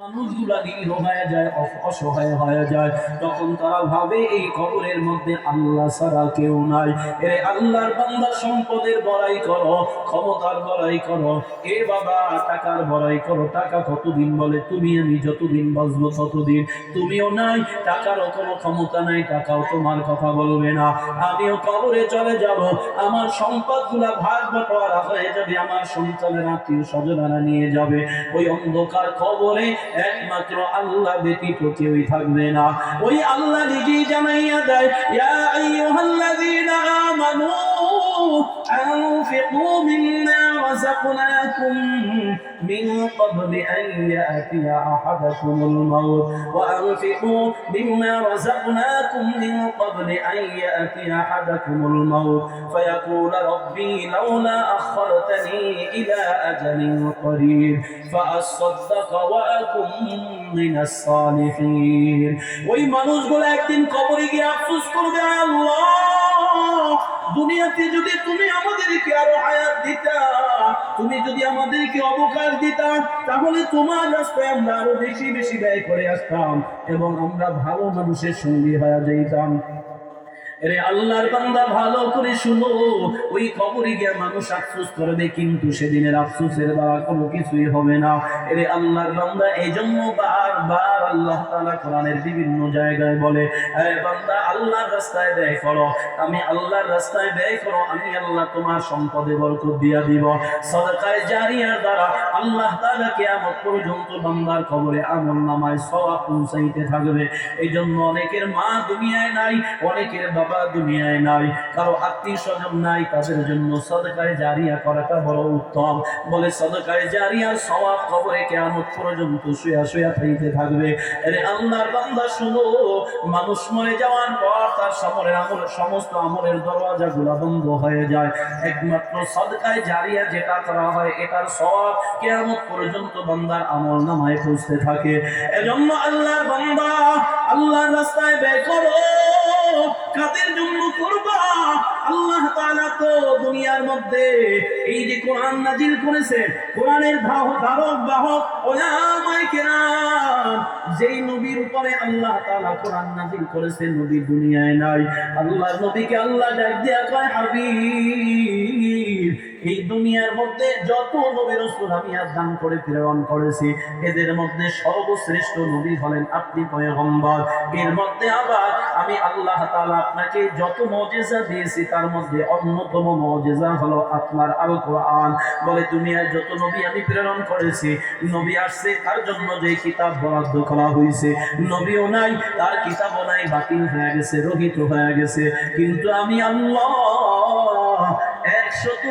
মানুষগুলা তারা ভাবে, এই কবরের মধ্যে আল্লাহ ছাড়া কেউ নাই। আল্লাহর এ বড়াই করো। টাকা কতদিন বলে? তুমি আমি যতদিন বাঁচবো ততদিন। তুমিও নাই, টাকারও কোনো ক্ষমতা নাই, টাকাও তোমার কথা বলবে না। আমিও কবরে চলে যাব। আমার সম্পদগুলা ভাগ বটোয়ারা হয়ে যাবে। আমার সন্তানের আত্মীয় স্বজনেরা নিয়ে যাবে। ওই অন্ধকার কবরে একমাত্র আল্লাহ ব্যতীত কেউই থাকবে না। ওই আল্লাহ নিজেই জানাইয়া দেয় ইয়া আইয়ুহাল্লাযীনা আমানু أنفقوا مما رزقناكم من قبل أن يأتي أحدكم الموت وأنفقوا مما رزقناكم من قبل أن يأتي أحدكم الموت فيقول ربي لولا أخرتني إلى أجل قريب فأصدق وأكن من الصالحين ওই মানুষগুলো একদিন কবরে গিয়ে আফসোস করবে আল্লাহ দুনিয়াতে যদি তুমি আমাদেরকে আরও হায়াত দিতা, তুমি যদি আমাদেরকে অবকাশ দিতা, তাহলে তোমার রাস্তায় আমরা আরও বেশি বেশি ব্যয় করে আসতাম এবং আমরা ভালো মানুষের সঙ্গী হয়ে যাইতাম। রে আল্লাহর বান্দা ভালো করে শুনো। ওই খবরে গিয়ে মানুষ আফসোস করবে, কিন্তু সেদিনের আফসোসের দ্বারা কোনো কিছুই হবে না। রে আল্লাহর বান্দা এই জন্য বারবার আল্লাহ তাআলা কোরআনের বিভিন্ন জায়গায় বলে, এ বান্দা, আল্লাহর রাস্তায় ব্যয় করো। আমি আল্লাহর রাস্তায় ব্যয় করো, আমি আল্লাহ তোমার সম্পদে বরকত দিয়া দিব। সদকায় জারিয়ার দ্বারা আল্লাহ তাআলা কিয়ামত পর্যন্ত বান্দার কবরে আমল নামায় সওয়াব পৌঁছাইতে থাকবে। এই জন্য অনেকের মা দুনিয়ায় নাই, অনেকের বাবা দুনিয়ায় নাই, কারও আত্মীয় স্বজন নাই, তাদের জন্য সদকায় জারিয়া করাটা বড় উত্তম। বলে সদকায় জারিয়া সওয়াব কবরে কিয়ামত পর্যন্ত শুয়া শুয়া পাইতে থাকবে। আরে আল্লাহর বান্দা শুনো, মানুষ মরে যাওয়ার পর তার সমরের আমল, সমস্ত আমলের দরওয়াজাগুলো বন্ধ হয়ে যায়। একমাত্র সদকায় জারিয়া যেটা করা হয়, এটার সওয়াব কিয়ামত পর্যন্ত বান্দার আমল নামায় পৌঁছতে থাকে। এজন্য আল্লাহর বান্দা, আল্লাহর রাস্তায় ব্যয় করো। কাদের জন্য করবা? আল্লাহ তাআলা তো দুনিয়ার মধ্যে এই যে কোরআন নাজিল করেছে, কোরআনের ধারক বাহক ওলামায়ে কেরাম, যেই নবীর উপরে আল্লাহ তাআলা কোরআন নাজিল করেছে, নবী দুনিয়ায় নাই। আল্লাহর নবীকে আল্লাহ ডাক দিয়া কয়, হাবিব এই দুনিয়ার মধ্যে যত নবী রাসূল আমি দান করে, প্রেরণ করেছি, এদের মধ্যে সর্বশ্রেষ্ঠ নবী হলেন আপনি পয়গম্বর। এর মধ্যে আবার আমি আল্লাহ তাআলা আপনাকে যত মুজিজা দিয়েছি, তার মধ্যে অন্যতম মুজিজা হলো আপনার আল কোরআন বলে দুনিয়ায় যত নবী আমি প্রেরণ করেছি, নবী আসছে, তার জন্য যে কিতাব বরাদ্দ করা হয়েছে নবীও নাই, তার কিতাবও নাই, বাতিল হয়ে গেছে, রহিত হয়ে গেছে। কিন্তু আমি আল্লাহ একশত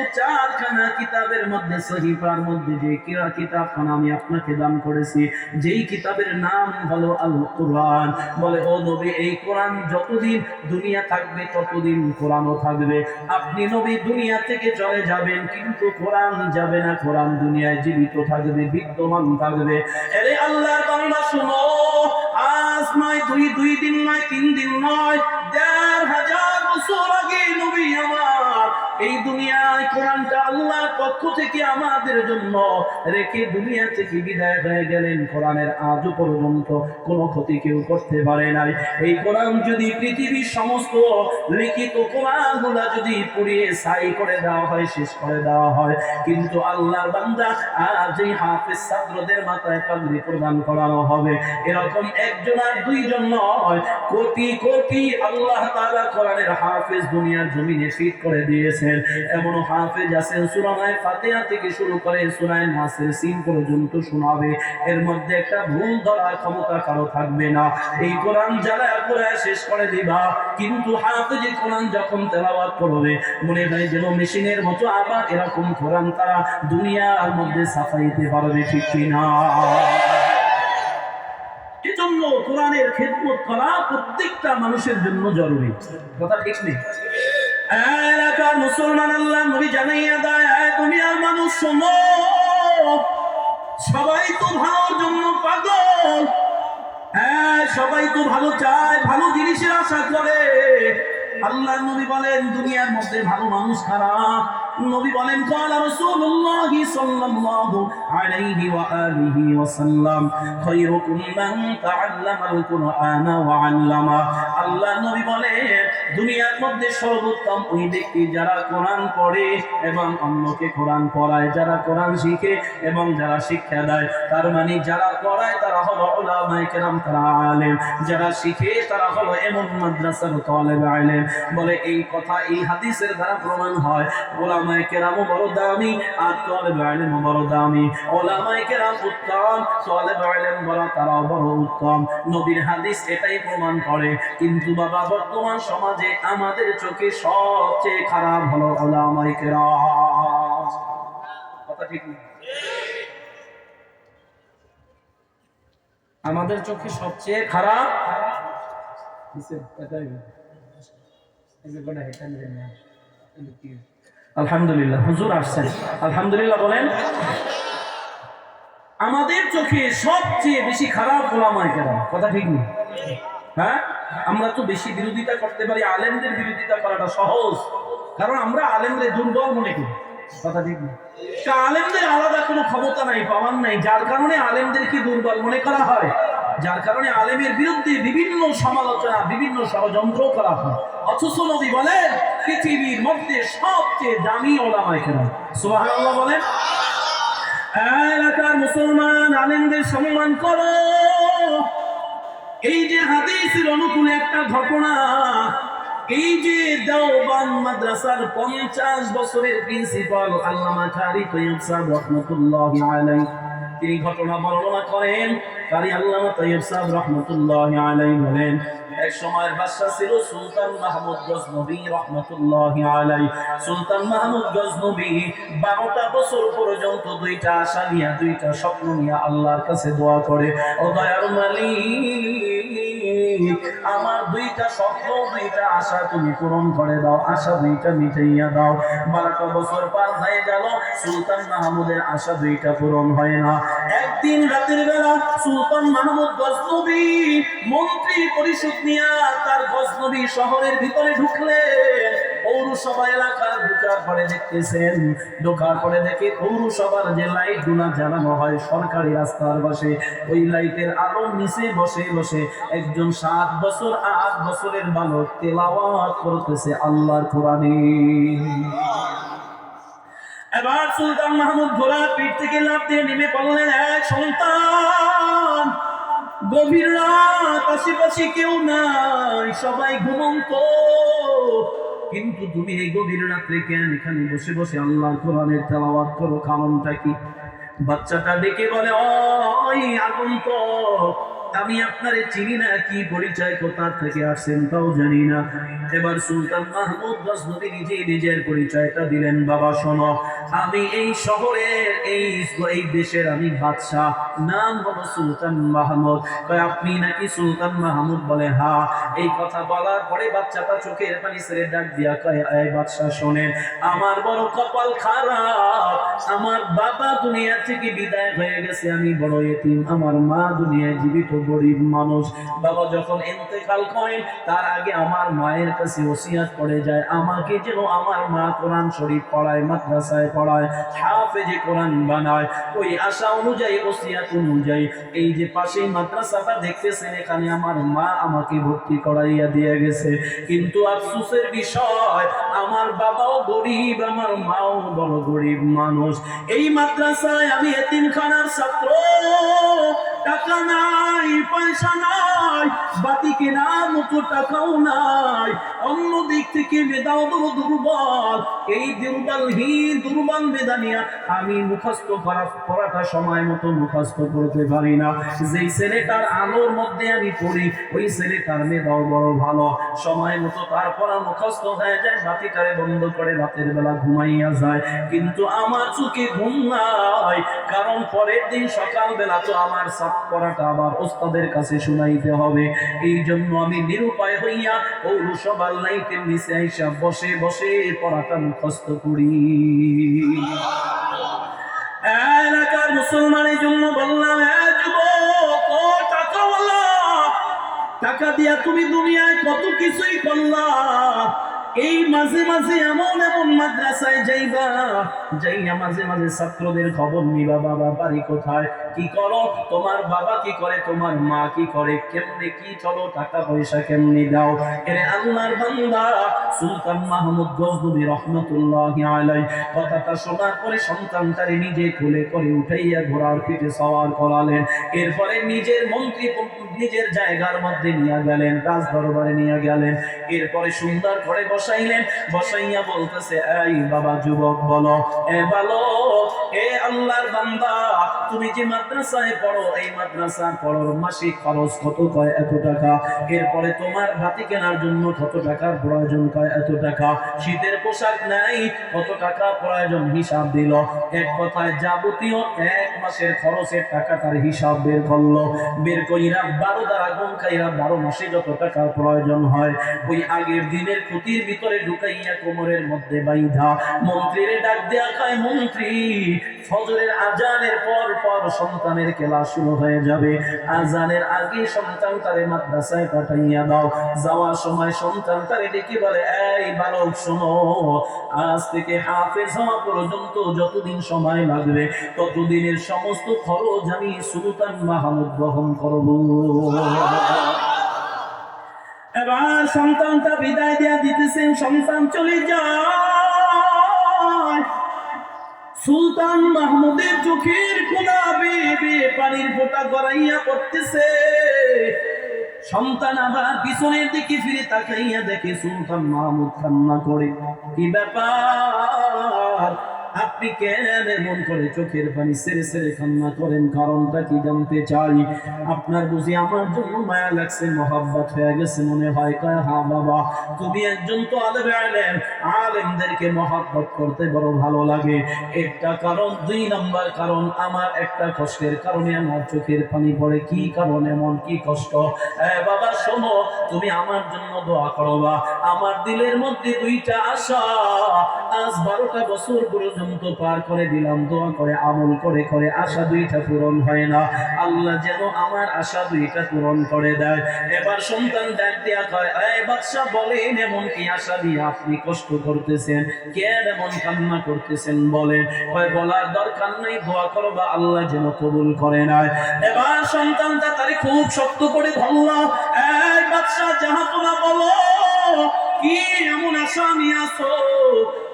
আপনি নবী, দুনিয়া থেকে চলে যাবেন, কিন্তু কোরআন যাবে না। কোরআন দুনিয়ায় জীবিত থাকবে, বিদ্যমান থাকবে। আরে শুনো, আজ নয়, দুই দুই দিন নয়, তিন দিন নয়, দেড় হাজার বছর আগে নবী আমার এই দুনিয়ায় কোরআনটা আল্লাহর পক্ষ থেকে আমাদের জন্য রেখে দুনিয়া থেকে বিদায় হয়ে গেলেন। কোরআনের আজও পর্যন্ত কোনো ক্ষতি কেউ করতে পারে নাই। এই কোরআন যদি পৃথিবীর সমস্ত লিখিত কোরআনগুলা যদি পুড়িয়ে ছাই করে দেওয়া হয়, শেষ করে দেওয়া হয়, কিন্তু আল্লাহর বান্দা আজ এই হাফিজ ছাত্রদের মাথায় পাগড়ি প্রদান করানো হবে, এরকম একজন আর দুইজন নয়, কোটি কোটি আল্লাহ তাআলা কোরআনের হাফিজ দুনিয়ার জমিনে ফিট করে দিয়েছেন এমন হাফেজ আছেন। সূরায়ে ফাতিহা থেকে শুরু করে সুরায় নাসের সিন পর্যন্ত শোনাবে। এর মধ্যে একটা ভুল ধরার ক্ষমতা কারও থাকবে না। এই কোরআন যারা পড়ে শেষ করে দিবা, কিন্তু হাফেজ কোরআন যখন তেলাওয়াত করবে, মনে হয় যেন মেশিনের মতো আবার এরকম কোরআন তারা দুনিয়ার মধ্যে সাফাইতে পারবে, ঠিক কিনা? এজন্য কোরআনের খেদমত করা প্রত্যেকটা মানুষের জন্য জরুরি। কথা ঠিক নেই? এলাকার মুসলমান আল্লাহ নবী জানাইয়া দেয় "এ দুনিয়ার মানুষ, শোনো। সবাই তো ভালোর জন্য পাগল। হ্যাঁ সবাই তো ভালো চায়, ভালো জিনিসের আশা করে। আল্লাহ নবী বলেন, দুনিয়ার মধ্যে ভালো মানুষ খারাপ নবী বলেন, কালা রাসূলুল্লাহি সাল্লাল্লাহু আলাইহি ওয়া আলিহি ওয়া সাল্লাম, খায়রুকুম মান তাআল্লামাল কুরআনা ওয়া আল্লামা। আল্লাহ নবী বলেন, দুনিয়ার মধ্যে সর্বোত্তম ওই ব্যক্তি যারা কোরআন পড়ে এবং অন্যকে কোরআন পড়ায়, যারা কোরআন শিখে এবং যারা শিক্ষা দেয়, তার মানে যারা পড়ায় তারা হলো উলামায়ে কেরাম, তারা আলেম। যারা শিখে তারা হলো এমন মাদ্রাসার তালেব আলেম। বলে এই কথা, এই হাদিসের দ্বারা প্রমাণ হয়, গোলাম ওলামায়ে কেরামও বড় দামি, আর বড় দামি। ওলামায়ে কেরাম উত্তম বড় তারাও বড় উত্তম। নবীর হাদিস এটাই প্রমাণ করে। কিন্তু বাবা, বর্তমান সমাজে আমাদের চোখে সবচেয়ে খারাপ হলো ওলামায়ে কেরাম। কথা ঠিক আমাদের চোখে সবচেয়ে খারাপ? আলহামদুলিল্লাহ, হুজুর আসছেন। আলহামদুলিল্লাহ বলেন, আমাদের চোখে সবচেয়ে বেশি খারাপ ওলামায় কেন কথা ঠিক নেই হ্যাঁ? আমরা তো বেশি বিরোধিতা করতে পারি, আলেমদের বিরোধিতা করাটা সহজ, কারণ আমরা আলেমদের দুর্বল মনে করি, কথা ঠিক নেই আলেমদের আলাদা কোনো ক্ষমতা নাই, পাওয়ার নাই, যার কারণে আলেমদেরকে দুর্বল মনে করা হয়? যার কারণে আলেমের বিরুদ্ধে বিভিন্ন সমালোচনা, বিভিন্ন ষড়যন্ত্র করা হয়। অথচ নবী বলেন, পৃথিবীর মধ্যে সবচেয়ে দামি ওলামায় কেন সুবহানাল্লাহ বলেন, এলাকার মুসলমান আলেমদের সম্মান করো। এই যে হাদিসের অনুকূলে একটা ঘটনা, এই যে দেওবান মাদ্রাসার পঞ্চাশ বছরের প্রিন্সিপাল আল্লামা রহমতুল্লাহ তিনি ঘটনা বর্ণনা করেন। কারি আল্লামা তৈয়ব সাহেব রহমতুল্লাহ আলাই বলেন, এক সময়ের বাদশা ছিল সুলতান মাহমুদ গজনবী রহমতুল্লাহ আলাই সুলতান মাহমুদ গজনবী বারোটা বছর পর্যন্ত দুইটা আশা নিয়ে, দুইটা স্বপ্ন নিয়ে আল্লাহর কাছে দোয়া করে, ও দয়ার মালিক আমার দুইটা স্বপ্ন, দুইটা আশা তুমি পূরণ করে দাও, আশা দুইটা মিটাইয়া দাও। বারোটা বছর পার হয়ে গেল, সুলতান মাহমুদের আশা দুইটা পূরণ হয় না। একদিন রাতের বেলা সুলতান মাহমুদ গজনবী মন্ত্রী পরিষদ নিয়ে তার গজনবী শহরের ভিতরে ঢুকলে পৌরসভা এলাকার ঢুকার পরে দেখতেছেন, ঢোকার পরে দেখে পৌরসভার যে লাইটগুলা জ্বালানো হয় সরকারি রাস্তার পাশে, ওই লাইটের আলো নিচে বসে বসে একজন সাত বছর আট বছরের বালক তেলাওয়াত করতেছে আল্লাহর কোরআনে। এবার সুলতান মাহমুদ ঘোড়ার পিঠ থেকে লাফ দিয়ে নেমে পড়লেন এক সন্তান। গভীর রাত, আশেপাশে কেউ নাই, সবাই ঘুমন্ত। কিন্তু তুমি এই গভীর রাত্রে কেন এখানে বসে বসে আল্লাহর কোরআনের তেলাওয়াত করো? কারণটা কি? বাচ্চাটা ডেকে বলে, ওই আগন্তক আমি আপনারে চিনি না, কি পরিচয়, কোথা থেকে আসছেন তাও জানি না। এবার সুলতান মাহমুদ গজনবী নিজে নিজের পরিচয়টা দিলেন, বাবা শোনো, আমি এই শহরের, এই এই দেশের আমি বাদশাহ, নাম হলো সুলতান মাহমুদ। কয়, আপনি নাকি সুলতান মাহমুদ বলে? হা, এই কথা বলার পরে বাচ্চাটা চোখের পানি ছেড়ে ডাক দিয়া কয় এই বাদশাহ, শোনেন, আমার বড় কপাল খারাপ, আমার বাবা দুনিয়া থেকে বিদায় হয়ে গেছে, আমি বড় এতিম, আমার মা দুনিয়ায় জীবিত গরিব মানুষ। বাবা যখন ইন্তেকাল করেন, তার আগে আমার মায়ের কাছে ওসিয়াত পড়ে যায়। আমাকে যেন আমার মা কোরআন শরীফ পড়ায়, মাদ্রাসায় পড়ায়, হাফেজে কোরআন বানায়। ওই আশা অনুযায়ী, ওসিয়াত অনুযায়ী এই যে পাশেই মাদ্রাসাটা দেখতেছেন, এখানে আমার মা আমাকে ভর্তি করাইয়া দিয়ে গেছে। কিন্তু আফসোসের বিষয়, আমার বাবাও গরিব, আমার মাও বড় গরিব মানুষ। এই মাদ্রাসায় আমি এতিমখানার ছাত্র। টাকা নাই, পয়সা নাই, বাতি কেনার মতো টাকাও নাই। অন্য দিক থেকে মেধাও বড় দুর্বল। এই দুর্বলহীন, দুর্বল মেধা নিয়ে আমি মুখস্থ করা পড়াটা সময় মতো মুখস্থ করতে পারি না। যেই ছেলেটার আলোর মধ্যে আমি পড়ি, ওই ছেলেটার মেধাও বড় ভালো। সময় মতো তার পড়া মুখস্থ হয়ে যায়, বাতিটারে বন্ধ করে রাতের বেলা ঘুমাইয়া যায়। কিন্তু আমার চোখে ঘুম নাই, কারণ পরের দিন সকাল বেলা তো আমার সাপ পড়াটা আবার ওস্তাদের কাছে শুনাইতে হবে। এই জন্য আমি নিরুপায় হইয়া পৌরসভার লাইটের নিচে আইসা বসে বসে পড়াটা মুখস্থ করি। এলাকার মুসলমানের জন্য বললাম টাকা দিয়া তুমি দুনিয়ায় কত কিছুই করলা। এই মাঝে মাঝে এমন এমন মাদ্রাসায় যাইবা, যাইয়া মাঝে মাঝে ছাত্রদের খবর নিবা, বাবা, বাড়ি কোথায়? কি করো? তোমার বাবা কি করে? তোমার মা কি করে? কেমনে কি চলো? টাকা পয়সা কেমনে দাও? এর আল্লাহর বান্দা, সুলতান মাহমুদ গজনবী রহমতুল্লাহ আলাই কথাটা শোনার পরে সন্তানটারে নিজে কোলে করে উঠাইয়া ঘোড়ার পিঠে সওয়ার করালেন। এরপরে নিজের মন্ত্রী নিজের জায়গার মধ্যে নিয়ে গেলেন রাজ দরবারে নিয়ে গেলেন। এরপরে সুন্দর করে বসাইলেন, বসাইয়া বলতেছে, এই বাবা, যুবক বলো, এ বলো এ আল্লাহর বান্দা তুমি যে মাদ্রাসায় পড়ো, এই মাদ্রাসার পড়োর মাসিক খরচ কত কয় এত টাকা? এরপরে তোমার বাতি কেনার জন্য কত টাকার প্রয়োজন কয় এত টাকা? শীতের পোশাক নাই, কত টাকা প্রয়োজন হিসাব দিল। এক কথায় যাবতীয় এক মাসের খরচের টাকাটার হিসাব বের করল। বের কইরা বারো দ্বারা গুণ খাইরা বারো মাসে যত টাকার প্রয়োজন হয়, ওই আগের দিনের ক্ষতির ভিতরে ঢুকাইয়া কোমরের মধ্যে বাইধা মন্ত্রীরে ডাক দেয়া খায় মন্ত্রী, ফজরের আজানের পর পর সন্তানের খেলা শুরু হয়ে যাবে। আজানের আগে সন্তান তারে মাদ্রাসায় পাঠাইয়া দাও। যাওয়ার সময় সন্তান তারে ডেকে বলে, এই বালক, শোনো, আজ থেকে হাফেজ হওয়া পর্যন্ত যতদিন সময় লাগবে, ততদিনের সমস্ত খরচ আমি সুলতান মাহমুদ বহন করব। এবার সন্তানটা বিদায় দেয়া দিতেছেন, সন্তান চলে যায়। সুলতান মাহমুদের চোখের কোনা বেবে পানির ফোঁটা গড়াইয়া পড়তেছে। সন্তান আবার পিছনের দিকে ফিরে তাকাইয়া দেখে সুলতান মাহমুদ কান্না করে। কি ব্যাপার? আপনি কেন এমন করে চোখের পানি সেরে সেরে কান্না করেন? কারণটা কি জানতে চাই? আপনার বুঝি আমার জন্য মায়া লাগছে, মহাব্বত হয়ে গেছে মনে হয়। কয়, হা বাবা, তুমি একজন তো আলেম। আলেম আলেমদেরকে মহাব্বত করতে বড় ভালো লাগে। একটা কারণ, দুই নাম্বার কারণ, আমার একটা কষ্টের কারণে আমার চোখের পানি পড়ে। কি কারণ, এমন কি কষ্ট? বাবা, শোনো, তুমি আমার জন্য দোয়া করো বা আমার দিলের মধ্যে দুইটা আশা। আজ বারোটা বছর পর্যন্ত পার করে দিলাম, দোয়া করে, আমল করে করে, আশা দুইটা পূরণ হয় না। আল্লাহ যেন আমার আশা দুইটা পূরণ করে দেয়। এবার সন্তান ডাক দেয়া কয়, এই বাদশা, বলেন এমন কি আশা দিয়ে আপনি কষ্ট করতেছেন? কেন এমন কান্না করতেছেন বলেন? কয়, বলার দরকার নাই, দোয়া করো বা আল্লাহ যেন কবুল করে নেয়। এবার সন্তানটা তারে খুব শক্ত করে ধরল এই বাদশা জাহাপনা বলো কি এমন আশা নিয়ে আসো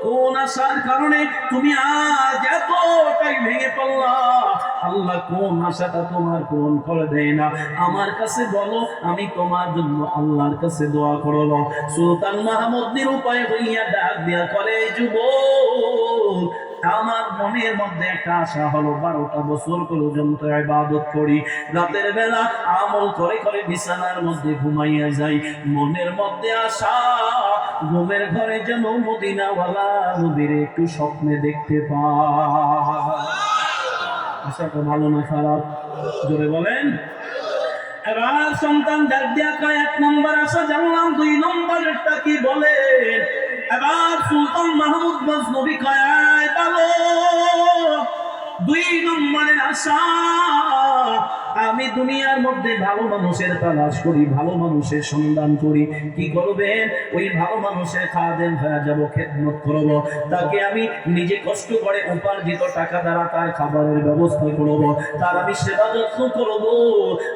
কোন আশার কারণে তুমি আজ এতটাই ভেঙে পড়লা? আল্লাহ কোন আশাটা তোমার পূরণ করে দেয় না? আমার কাছে বলো, আমি তোমার জন্য আল্লাহর কাছে দোয়া করব। সুলতান মাহমুদ নিরুপায় হইয়া ডাক দিয়া করে যুবক আমার মনের মধ্যে একটা আশা হলো, বারোটা বছর পর্যন্ত ইবাদত করি। রাতের বেলা আমল করে করে বিছানার মধ্যে ঘুমাইয়া যাই। মনের মধ্যে আশা, ঘুমের ঘরে যেন মদিনাওয়ালা নদীর একটু স্বপ্নে দেখতে পাই। আশাটা ভালো না খারাপ। জোরে বলেন। এবার সন্তান ডাক এক নম্বর আসা জানলাম দুই নম্বরেরটা কি বলে? এবার সুলতান মাহমুদ গজনবী কয় "এই বালক, দুই নম্বরের আশা আমি দুনিয়ার মধ্যে ভালো মানুষের তালাশ করি, ভালো মানুষের সন্ধান করি। কি করবেন ওই ভালো মানুষের খাদেম হয়ে যাব, খেদমত করব। তাকে আমি নিজে কষ্ট করে উপার্জিত টাকা দ্বারা তার খাবারের ব্যবস্থা করব। তার আমি সেবা যত্ন করব।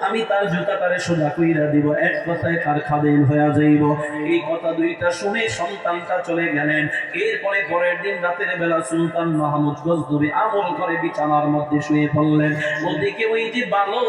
আমি তার জুতাটারে সোজা কইরা দিব, এক কথায় তার খাদেম হয়ে যাইব। এই কথা দুইটা শুনে সন্তানটা চলে গেলেন। এরপরে পরের দিন রাতের বেলা সুলতান মাহমুদ গজনবী আমল করে বিছানার মধ্যে শুয়ে পড়লেন। ওদিকে ওই যে বালক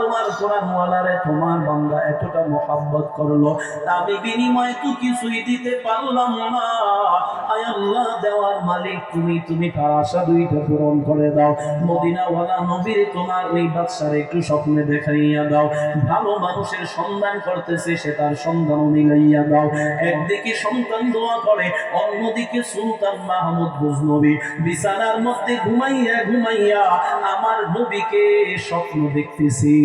তোমার কোরআন ওয়ালারে তোমার বান্দা এতটা মোহাব্বত করল আমি বিনিময়ে তো কিছুই দিতে পারলাম না। আল্লাহ, দেওয়ার মালিক তুমি তুমি তার আশা দুইটা পূরণ করে দাও। নবীর তোমার বাচ্চার একটু স্বপ্নে দেখাইয়া দাও। ভালো মানুষের সন্ধান করতেছে, সে তার সন্ধান মিলাইয়া দাও। একদিকে সন্তান দোয়া করে, অন্যদিকে সুলতান মাহমুদ বিছানার মধ্যে ঘুমাইয়া ঘুমাইয়া আমার নবীকে স্বপ্ন দেখতেছি।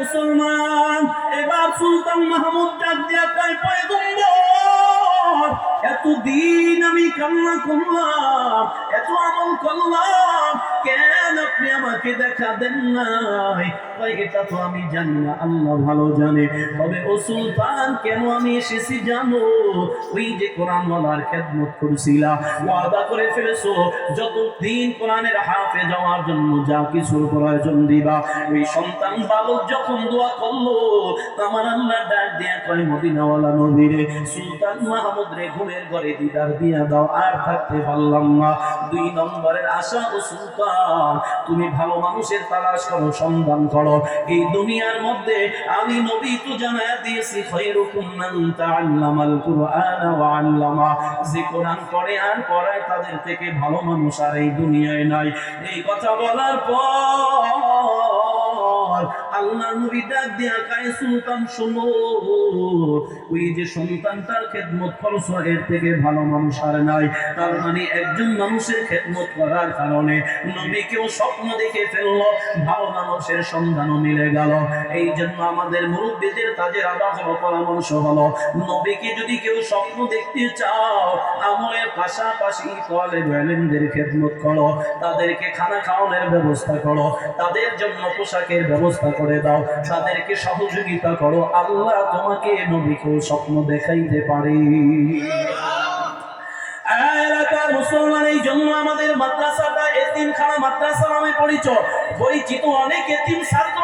মুসলমান, এবার সুলতান মাহমুদ ডাক দিয়া কয়, পয়গম্বর, এতদিন আমি কান্না করলাম, এত আমল করলাম, কেন আপনি আমাকে দেখা দেন নাই। কয় এটা তো আমি জানি না, আল্লাহ ভালো জানে। তবে ও সুলতান, কেন আমি এসেছি জানো? ওই যে কোরআন ওয়ালার খেদমত করছিলা ওয়াদা করে ফেলেছো, যতদিন কোরআনের হাফে যাওয়ার জন্য যা কিছুর প্রয়োজন দিবা। ওই সন্তান বালক যখন দোয়া করল আমার আল্লাহ ডাক দিয়া কয়, মদিনাওয়ালা নবীরে, সুলতান মাহমুদ রে ঘুমের ঘরে দিদার দিয়া দাও, আর থাকতে পারলাম না। দুই নম্বরের আশা ও সুলতান তুমি ভালো মানুষের তালাশ করো সন্ধান করো। এই দুনিয়ার মধ্যে আমি নবী তো জানা দিয়েছি, খৈরুকুম কুরআন ওয়া আল্লামা। যে কোরআন পড়ে আর পড়ায় তাদের থেকে ভালো মানুষ আর এই দুনিয়ায় নাই। এই কথা বলার পর আল্লাহ নবী ডাক দিয়া কায় সুলতান ওই যে তার খেদমত এর থেকে ভালো মানুষ আর নাই। তার মানে একজন মানুষের খেদমত করার কারণে স্বপ্ন দেখে ফেলল, ভালো মানুষের সন্ধানও মিলে গেল। এই জন্য আমাদের মুরব্বীদের তাদের আবার পরামর্শ হলো, নবীকে যদি কেউ স্বপ্ন দেখতে চাও, আমলের পাশাপাশি কলে বেলেনদের খেদমত করো, তাদেরকে খানা খাওয়ানোর ব্যবস্থা করো, তাদের জন্য পোশাকের ব্যবস্থা করে দাও। তাদেরকে সহযোগিতা করো। আল্লাহ তোমাকে নবীকেও স্বপ্ন দেখাইতে পারে। মুসলমান এই জন্য আমাদের মাদ্রাসাটা এতিমখানা মাদ্রাসা নামে পরিচয় পরিচিত অনেক এতিম ছাত্র।